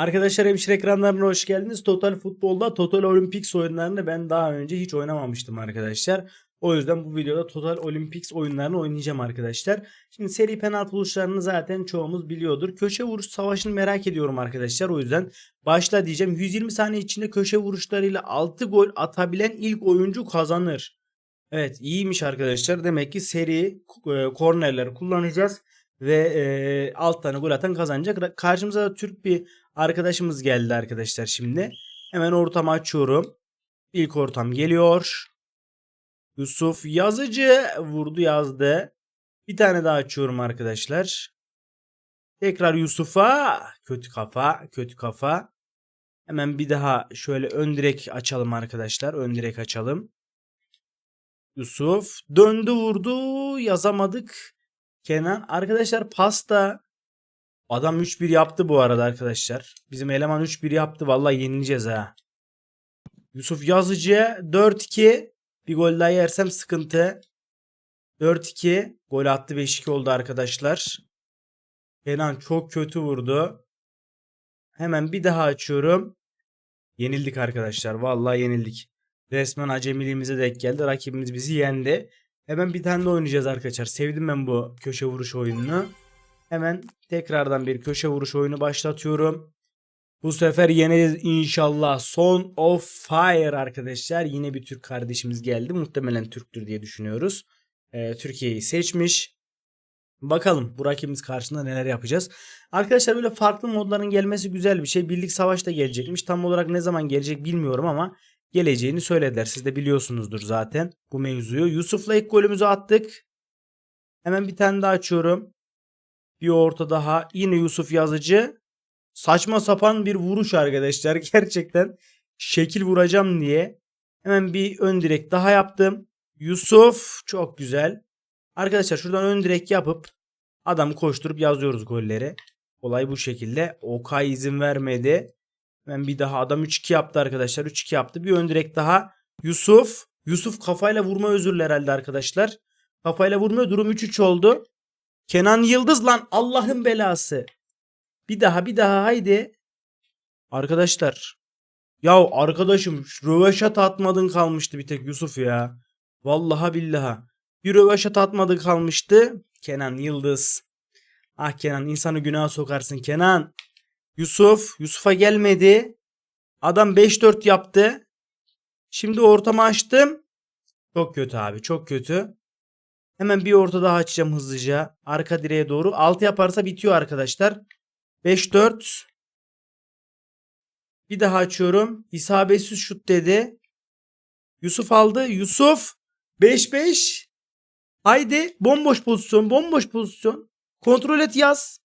Arkadaşlar hemşire ekranlarına hoş geldiniz. Total Futbol'da Total Olympics oyunlarını ben daha önce hiç oynamamıştım arkadaşlar. O yüzden bu videoda Total Olympics oyunlarını oynayacağım arkadaşlar. Şimdi seri penaltı vuruşlarını zaten çoğumuz biliyordur. Köşe vuruş savaşını merak ediyorum arkadaşlar. O yüzden başla diyeceğim. 120 saniye içinde köşe vuruşlarıyla 6 gol atabilen ilk oyuncu kazanır. Evet iyiymiş arkadaşlar. Demek ki seri e, kornerleri kullanacağız ve e, alt tane gol atan kazanacak. Karşımıza da Türk bir arkadaşımız geldi arkadaşlar şimdi. Hemen ortamı açıyorum. İlk ortam geliyor. Yusuf Yazıcı vurdu yazdı. Bir tane daha açıyorum arkadaşlar. Tekrar Yusuf'a kötü kafa, kötü kafa. Hemen bir daha şöyle ön direk açalım arkadaşlar. Ön direk açalım. Yusuf döndü vurdu yazamadık. Kenan arkadaşlar pasta adam 3-1 yaptı bu arada arkadaşlar. Bizim eleman 3-1 yaptı vallahi yenileceğiz ha. Yusuf Yazıcı'ya 4-2 bir gol daha yersem sıkıntı. 4-2 gol attı 5-2 oldu arkadaşlar. Kenan çok kötü vurdu. Hemen bir daha açıyorum. Yenildik arkadaşlar. Vallahi yenildik. Resmen acemiliğimize denk geldi. Rakibimiz bizi yendi. Hemen bir tane de oynayacağız arkadaşlar. Sevdim ben bu köşe vuruş oyununu. Hemen tekrardan bir köşe vuruş oyunu başlatıyorum. Bu sefer yeneceğiz inşallah. Son of Fire arkadaşlar. Yine bir Türk kardeşimiz geldi. Muhtemelen Türktür diye düşünüyoruz. Ee, Türkiye'yi seçmiş. Bakalım bu rakibimiz karşısında neler yapacağız. Arkadaşlar böyle farklı modların gelmesi güzel bir şey. Birlik savaş da gelecekmiş. Tam olarak ne zaman gelecek bilmiyorum ama geleceğini söylediler. Siz de biliyorsunuzdur zaten bu mevzuyu. Yusuf'la ilk golümüzü attık. Hemen bir tane daha açıyorum. Bir orta daha. Yine Yusuf Yazıcı. Saçma sapan bir vuruş arkadaşlar. Gerçekten şekil vuracağım diye. Hemen bir ön direk daha yaptım. Yusuf çok güzel. Arkadaşlar şuradan ön direk yapıp adamı koşturup yazıyoruz golleri. Olay bu şekilde. Okay izin vermedi. Hemen bir daha adam 3-2 yaptı arkadaşlar. 3-2 yaptı. Bir ön direk daha. Yusuf. Yusuf kafayla vurma özürlü herhalde arkadaşlar. Kafayla vurmuyor. Durum 3-3 oldu. Kenan Yıldız lan Allah'ın belası. Bir daha bir daha haydi. Arkadaşlar. Ya arkadaşım röveşat atmadın kalmıştı bir tek Yusuf ya. Vallahi billaha. Bir röveşat atmadı kalmıştı. Kenan Yıldız. Ah Kenan insanı günaha sokarsın Kenan. Yusuf. Yusuf'a gelmedi. Adam 5-4 yaptı. Şimdi ortamı açtım. Çok kötü abi çok kötü. Hemen bir orta daha açacağım hızlıca. Arka direğe doğru. 6 yaparsa bitiyor arkadaşlar. 5-4. Bir daha açıyorum. İsabetsiz şut dedi. Yusuf aldı. Yusuf. 5-5. Haydi. Bomboş pozisyon. Bomboş pozisyon. Kontrol et yaz.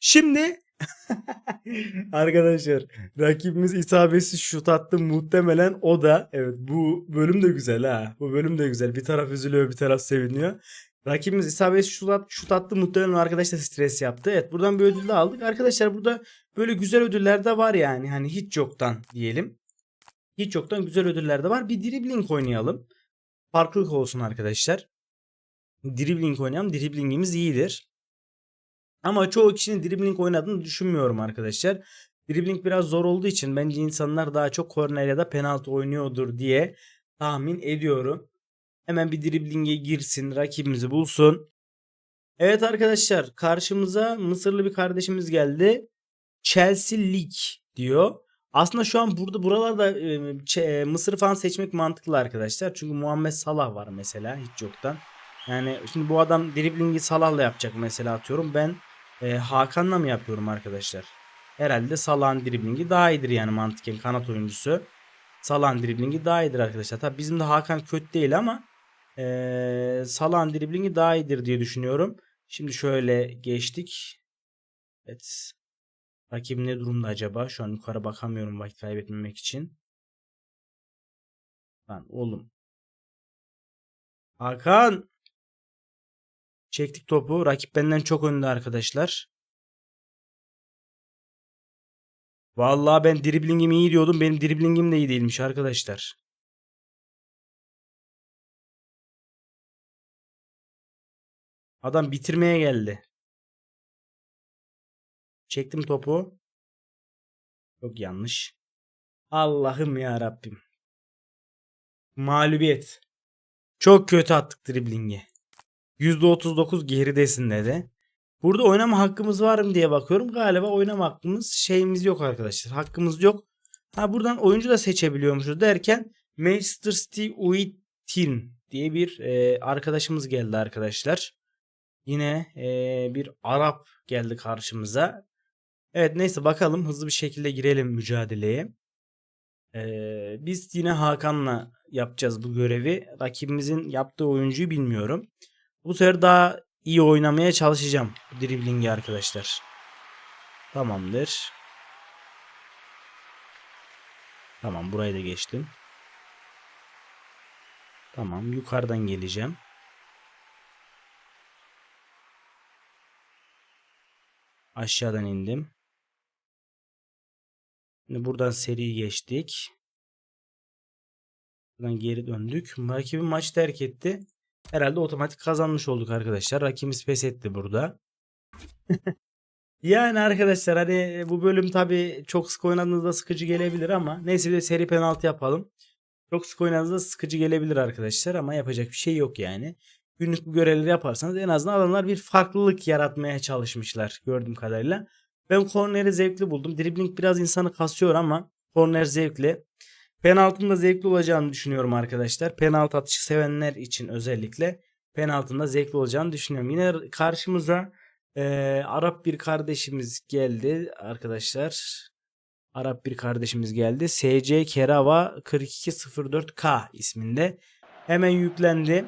Şimdi Arkadaşlar rakibimiz isabetsiz şut attı. Muhtemelen o da evet bu bölüm de güzel ha. Bu bölüm de güzel. Bir taraf üzülüyor bir taraf seviniyor. Rakibimiz isabetsiz şut, at, şut attı. Muhtemelen arkadaş da stres yaptı. Evet buradan bir ödül de aldık. Arkadaşlar burada böyle güzel ödüller de var yani. Hani hiç yoktan diyelim. Hiç yoktan güzel ödüller de var. Bir dribbling oynayalım. Farklılık olsun arkadaşlar. Dribbling oynayalım. Dribblingimiz iyidir ama çoğu kişinin dribbling oynadığını düşünmüyorum arkadaşlar. Dribbling biraz zor olduğu için bence insanlar daha çok korner ya da penaltı oynuyordur diye tahmin ediyorum. Hemen bir dribbling'e girsin, rakibimizi bulsun. Evet arkadaşlar, karşımıza Mısırlı bir kardeşimiz geldi. Chelsea League diyor. Aslında şu an burada buralarda e, Ç- Mısır falan seçmek mantıklı arkadaşlar. Çünkü Muhammed Salah var mesela hiç yoktan. Yani şimdi bu adam driblingi Salah'la yapacak mesela atıyorum. Ben e, Hakan'la mı yapıyorum arkadaşlar? Herhalde Salah'ın driblingi daha iyidir yani mantıken kanat oyuncusu. Salah'ın driblingi daha iyidir arkadaşlar. Tabi bizim de Hakan kötü değil ama e, Salah'ın driblingi daha iyidir diye düşünüyorum. Şimdi şöyle geçtik. Evet. Rakibim ne durumda acaba? Şu an yukarı bakamıyorum vakit kaybetmemek için. Lan oğlum. Hakan. Çektik topu. Rakip benden çok önde arkadaşlar. Vallahi ben driblingim iyi diyordum. Benim driblingim de iyi değilmiş arkadaşlar. Adam bitirmeye geldi. Çektim topu. Çok yanlış. Allah'ım ya Rabbim. Mağlubiyet. Çok kötü attık driblingi. %39 geridesin dedi. Burada oynama hakkımız var mı diye bakıyorum. Galiba oynama hakkımız şeyimiz yok arkadaşlar. Hakkımız yok. Ha buradan oyuncu da seçebiliyormuşuz derken Manchester City Uitin diye bir e, arkadaşımız geldi arkadaşlar. Yine e, bir Arap geldi karşımıza. Evet neyse bakalım hızlı bir şekilde girelim mücadeleye. Ee, biz yine Hakan'la yapacağız bu görevi. Rakibimizin yaptığı oyuncuyu bilmiyorum. Bu sefer daha iyi oynamaya çalışacağım bu driblingi arkadaşlar. Tamamdır. Tamam burayı da geçtim. Tamam yukarıdan geleceğim. Aşağıdan indim. Şimdi buradan seri geçtik. Buradan geri döndük. Rakibim maç terk etti. Herhalde otomatik kazanmış olduk arkadaşlar. Rakibimiz pes etti burada. yani arkadaşlar hani bu bölüm tabi çok sık oynadığınızda sıkıcı gelebilir ama neyse bir de seri penaltı yapalım. Çok sık oynadığınızda sıkıcı gelebilir arkadaşlar ama yapacak bir şey yok yani. Günlük bu görevleri yaparsanız en azından adamlar bir farklılık yaratmaya çalışmışlar gördüğüm kadarıyla. Ben korneri zevkli buldum. Dribbling biraz insanı kasıyor ama korner zevkli. Penaltının da zevkli olacağını düşünüyorum arkadaşlar. Penaltı atışı sevenler için özellikle penaltının da zevkli olacağını düşünüyorum. Yine karşımıza e, Arap bir kardeşimiz geldi arkadaşlar. Arap bir kardeşimiz geldi. SC Kerava 4204K isminde. Hemen yüklendi.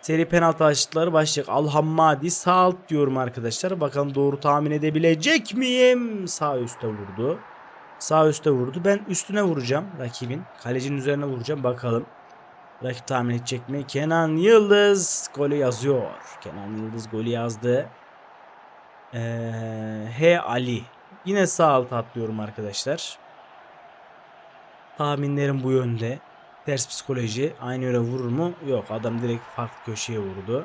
Seri penaltı açıkları başlayacak. Alhammadi sağ alt diyorum arkadaşlar. Bakalım doğru tahmin edebilecek miyim? Sağ üstte vurdu. Sağ üstte vurdu. Ben üstüne vuracağım rakibin. Kalecinin üzerine vuracağım. Bakalım. Rakip tahmin edecek mi? Kenan Yıldız golü yazıyor. Kenan Yıldız golü yazdı. Ee, H Ali. Yine sağ alt atlıyorum arkadaşlar. Tahminlerim bu yönde. Ters psikoloji. Aynı yere vurur mu? Yok. Adam direkt farklı köşeye vurdu.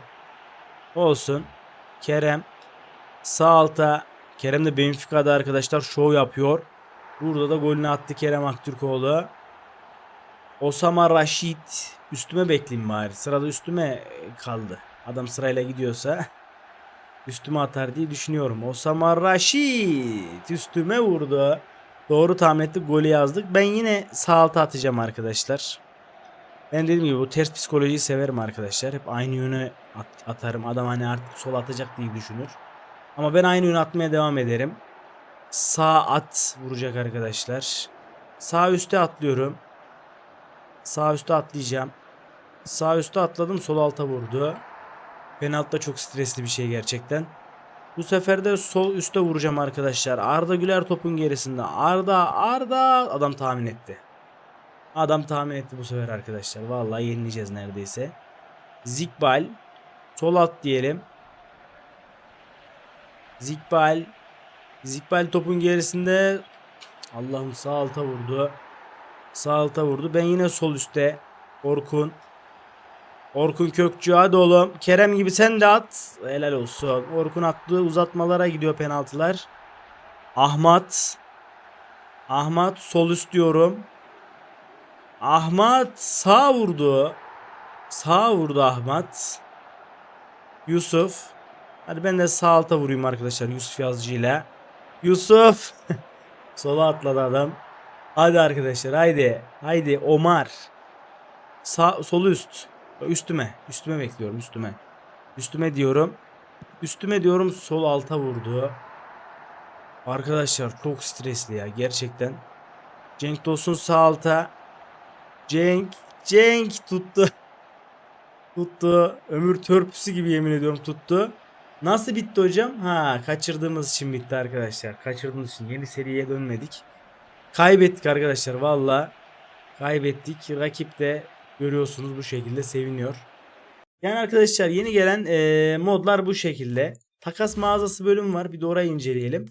Olsun. Kerem sağ alta. Kerem de Benfica'da arkadaşlar şov yapıyor. Burada da golünü attı Kerem Aktürkoğlu. Osama Raşit. Üstüme bekleyeyim bari. Sırada üstüme kaldı. Adam sırayla gidiyorsa üstüme atar diye düşünüyorum. Osama Raşit üstüme vurdu. Doğru tahmin ettik. Golü yazdık. Ben yine sağ alta atacağım arkadaşlar. Ben dediğim gibi bu ters psikolojiyi severim arkadaşlar. Hep aynı yöne at- atarım. Adam hani artık sol atacak diye düşünür. Ama ben aynı yöne atmaya devam ederim. Sağ at vuracak arkadaşlar. Sağ üste atlıyorum. Sağ üste atlayacağım. Sağ üste atladım sol alta vurdu. Penaltıda çok stresli bir şey gerçekten. Bu sefer de sol üste vuracağım arkadaşlar. Arda Güler topun gerisinde. Arda Arda adam tahmin etti. Adam tahmin etti bu sefer arkadaşlar. Vallahi yenileceğiz neredeyse. Zikbal. Sol alt diyelim. Zikbal. Zikbal topun gerisinde. Allah'ım sağ alta vurdu. Sağ alta vurdu. Ben yine sol üstte. Orkun. Orkun Kökçü hadi oğlum. Kerem gibi sen de at. Helal olsun. Orkun attığı uzatmalara gidiyor penaltılar. Ahmet. Ahmet sol üst diyorum. Ahmet sağ vurdu. Sağ vurdu Ahmet. Yusuf. Hadi ben de sağ alta vurayım arkadaşlar Yusuf Yazıcı ile. Yusuf. Sola atladı adam. Hadi arkadaşlar haydi. Haydi Omar. Sağ, sol üst. Üstüme. Üstüme bekliyorum üstüme. Üstüme diyorum. Üstüme diyorum sol alta vurdu. Arkadaşlar çok stresli ya gerçekten. Cenk Tosun sağ alta. Cenk. Cenk tuttu. tuttu. Ömür törpüsü gibi yemin ediyorum tuttu. Nasıl bitti hocam? Ha kaçırdığımız için bitti arkadaşlar. Kaçırdığımız için yeni seriye dönmedik. Kaybettik arkadaşlar valla. Kaybettik. Rakip de görüyorsunuz bu şekilde seviniyor. Yani arkadaşlar yeni gelen eee, modlar bu şekilde. Takas mağazası bölüm var. Bir de orayı inceleyelim.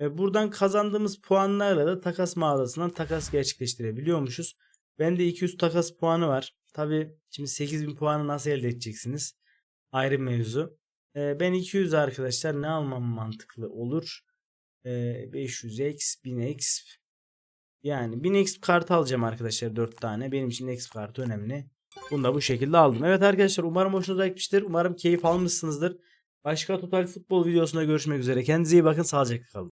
E, buradan kazandığımız puanlarla da takas mağazasından takas gerçekleştirebiliyormuşuz. Bende 200 takas puanı var. Tabi şimdi 8000 puanı nasıl elde edeceksiniz? Ayrı mevzu. E, ben 200 arkadaşlar ne almam mantıklı olur? E, 500x, 1000x. Yani bir Next kartı alacağım arkadaşlar 4 tane. Benim için Next kartı önemli. Bunu da bu şekilde aldım. Evet arkadaşlar umarım hoşunuza gitmiştir. Umarım keyif almışsınızdır. Başka Total Futbol videosunda görüşmek üzere. Kendinize iyi bakın. Sağlıcakla kalın.